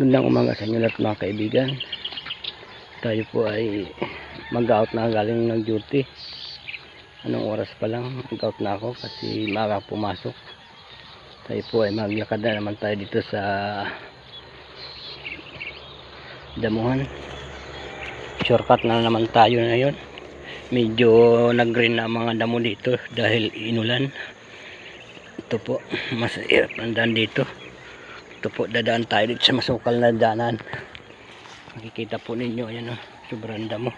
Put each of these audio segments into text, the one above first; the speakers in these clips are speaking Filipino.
Magandang umaga sa inyo lahat mga kaibigan. Tayo po ay mag-out na galing ng duty. Anong oras pa lang mag-out na ako kasi maaga pumasok. Tayo po ay maglakad na naman tayo dito sa damuhan. Shortcut na naman tayo ngayon. Medyo nag-green na ang mga damo dito dahil inulan. Ito po, mas hirap nandan dito. Ito po, dadaan tayo dito sa masukal na daanan. Makikita po ninyo, ayan o, sobrang damo.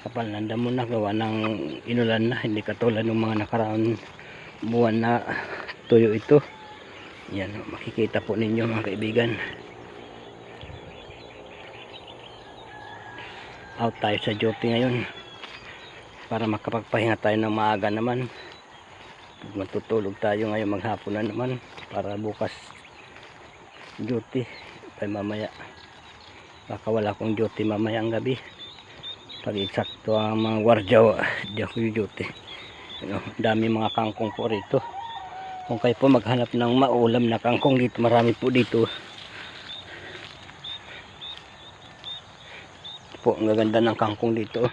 Kapal ng damo na, gawa ng inulan na, hindi katulad ng mga nakaraang buwan na tuyo ito. Yan, o, makikita po ninyo mga kaibigan. Out tayo sa duty ngayon para makapagpahinga tayo ng maaga naman. Matutulog tayo ngayon maghapon na naman para bukas duty. Ay mamaya baka wala akong duty mamaya ang gabi. Pag eksakto ang mga gwardya di ako yung duty. Ano, dami mga kangkong po rito. Kung kayo po maghanap ng maulam na kangkong dito marami po dito. Po ang gaganda ng kangkong dito.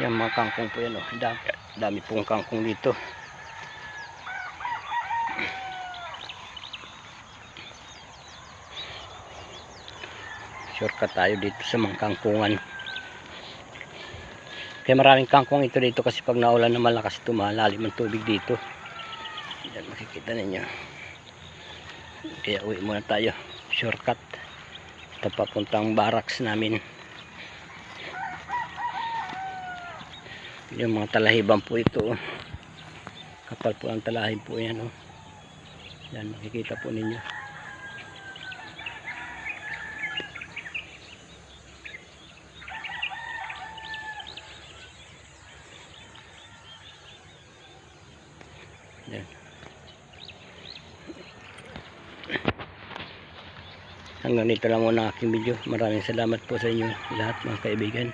Yan mga kangkong po yan oh. dami, dami pong kangkong dito shortcut tayo dito sa mga kangkungan. Kaya maraming kangkong ito dito kasi pag naulan na malakas ito malalim ang tubig dito. Yan makikita ninyo. Kaya uwi muna tayo. Shortcut ito papuntang barracks namin. Yung mga talahiban po ito oh. kapal po ang talahib po yan oh. yan makikita po ninyo Yan. Hanggang dito lang muna aking video. Maraming salamat po sa inyo lahat mga kaibigan.